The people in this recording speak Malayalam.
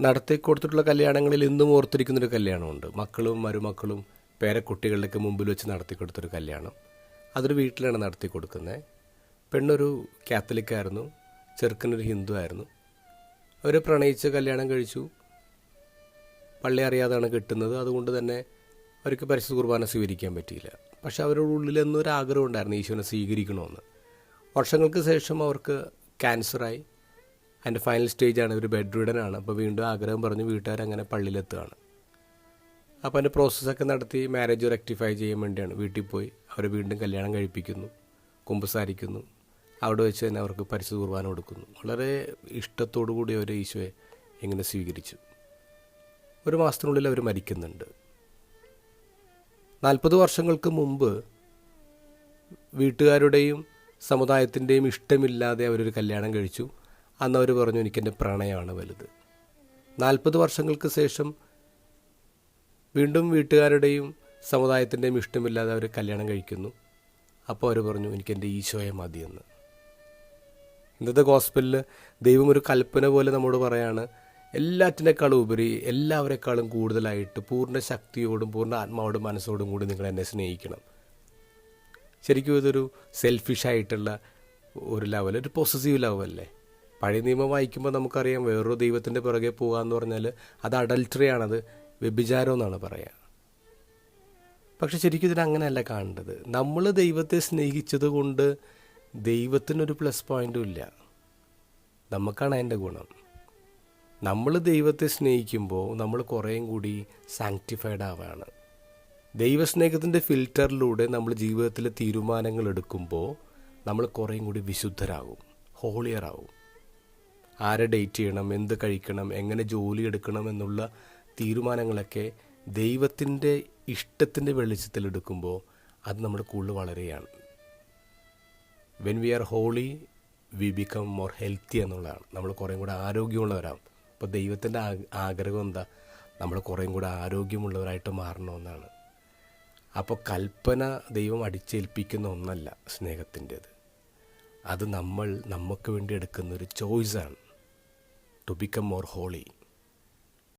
നടത്തി കൊടുത്തിട്ടുള്ള കല്യാണങ്ങളിൽ ഇന്നും ഓർത്തിരിക്കുന്നൊരു കല്യാണമുണ്ട്. മക്കളും മരുമക്കളും പേരക്കുട്ടികളുടെയൊക്കെ മുമ്പിൽ വെച്ച് നടത്തി കൊടുത്തൊരു കല്യാണം. അതൊരു വീട്ടിലാണ് നടത്തി കൊടുക്കുന്നത് പെണ്ണൊരു കാത്തലിക്കായിരുന്നു. ചെറുക്കനൊരു ഹിന്ദു ആയിരുന്നു അവർ പ്രണയിച്ച് കല്യാണം കഴിച്ചു. പള്ളി അറിയാതാണ് കിട്ടുന്നത്. അതുകൊണ്ട് തന്നെ അവർക്ക് പരിശുദ്ധ കുർബാന സ്വീകരിക്കാൻ പറ്റിയില്ല. പക്ഷെ അവരുടെ ഉള്ളിൽ എന്നൊരു ആഗ്രഹം ഉണ്ടായിരുന്നു ഈശോനെ സ്വീകരിക്കണമെന്ന്. വർഷങ്ങൾക്ക് ശേഷം അവർക്ക് ക്യാൻസറായി. അതിന്റെ ഫൈനൽ സ്റ്റേജ് ആണ് ഒരു ബെഡ് റിഡനാണ് അപ്പോൾ വീണ്ടും ആഗ്രഹം പറഞ്ഞ് വീട്ടുകാർ അങ്ങനെ പള്ളിയിലെത്തുകയാണ് അപ്പോൾ അതിന്റെ പ്രോസസ്സൊക്കെ നടത്തി മാരേജ് റെക്ടിഫൈ ചെയ്യാൻ വേണ്ടിയാണ്. വീട്ടിൽ പോയി അവരെ വീണ്ടും കല്യാണം കഴിപ്പിക്കുന്നു കുമ്പസാരിക്കുന്നു. അവിടെ വെച്ച് തന്നെ അവർക്ക് പരിശുദ്ധ കുർബാന കൊടുക്കുന്നു. വളരെ ഇഷ്ടത്തോടു കൂടി അവർ ഈശോയെ എങ്ങനെ സ്വീകരിച്ചു. ഒരു മാസത്തിനുള്ളിൽ അവർ മരിക്കുന്നുണ്ട്. നാൽപ്പത് വർഷങ്ങൾക്ക് മുമ്പ് വീട്ടുകാരുടെയും സമുദായത്തിന്റെയും ഇഷ്ടമില്ലാതെ അവരൊരു കല്യാണം കഴിച്ചു. അന്ന് അവർ പറഞ്ഞു എനിക്കെന്റെ പ്രണയമാണ് വലുത്. നാൽപ്പത് വർഷങ്ങൾക്ക് ശേഷം വീണ്ടും വീട്ടുകാരുടെയും സമുദായത്തിന്റെയും ഇഷ്ടമില്ലാതെ അവർ കല്യാണം കഴിക്കുന്നു. അപ്പോൾ അവർ പറഞ്ഞു എനിക്കെന്റെ ഈശോയെ മതിയെന്ന്. ഇന്നത്തെ ഹോസ്പിറ്റലിൽ ദൈവം ഒരു കൽപ്പന പോലെ നമ്മോട് പറയാണ് എല്ലാറ്റിനേക്കാളും ഉപരി എല്ലാവരെക്കാളും കൂടുതലായിട്ട് പൂർണ ശക്തിയോടും പൂർണ ആത്മാവോടും മനസ്സോടും കൂടി നിങ്ങൾ എന്നെ സ്നേഹിക്കണം. ശരിക്കും ഇതൊരു സെൽഫിഷായിട്ടുള്ള ഒരു ലെവൽ ഒരു പോസസീവ് ലെവലല്ലേ പഴയ നിയമം വായിക്കുമ്പോൾ നമുക്കറിയാം വേറൊരു ദൈവത്തിന്റെ പുറകെ പോകുക എന്ന് പറഞ്ഞാൽ അത് അഡൽട്ടറി ആണത് വ്യഭിചാരം എന്നാണ് പറയുക പക്ഷെ ശരിക്കും ഇതിന് അങ്ങനെയല്ല കാണേണ്ടത്. നമ്മൾ ദൈവത്തെ സ്നേഹിച്ചത് കൊണ്ട് ദൈവത്തിനൊരു പ്ലസ് പോയിന്റും ഇല്ല. നമുക്കാണ് അതിന്റെ ഗുണം. നമ്മൾ ദൈവത്തെ സ്നേഹിക്കുമ്പോൾ നമ്മൾ കുറേയും കൂടി സാങ്ക്ടിഫൈഡ് ആവുകയാണ് ദൈവസ്നേഹത്തിന്റെ ഫിൽറ്ററിലൂടെ നമ്മൾ ജീവിതത്തിലെ തീരുമാനങ്ങൾ എടുക്കുമ്പോൾ നമ്മൾ കുറേയും കൂടി വിശുദ്ധരാകും ഹോളിയറാകും ആരെ ഡേറ്റ് ചെയ്യണം എന്ത് കഴിക്കണം എങ്ങനെ ജോലി എടുക്കണം എന്നുള്ള തീരുമാനങ്ങളൊക്കെ ദൈവത്തിന്റെ ഇഷ്ടത്തിന്റെ വെളിച്ചത്തിൽ എടുക്കുമ്പോൾ അത് നമ്മുടെ കൂടുതൽ വളരെയാണ്. When we are holy we become more healthy എന്നുള്ളതാണ്. നമ്മൾ കുറേയും കൂടെ ആരോഗ്യമുള്ളവരാകും അപ്പോൾ ദൈവത്തിന്റെ ആഗ്രഹം എന്താ? നമ്മൾ കുറേയും കൂടെ ആരോഗ്യമുള്ളവരായിട്ട് മാറണമെന്നാണ് അപ്പോൾ കൽപ്പന ദൈവം അടിച്ചേൽപ്പിക്കുന്ന ഒന്നല്ല സ്നേഹത്തിന്റേത്. അത് നമ്മൾ നമുക്ക് വേണ്ടി എടുക്കുന്ന ഒരു ചോയ്സാണ് ടു ബിക്കം മോർ ഹോളി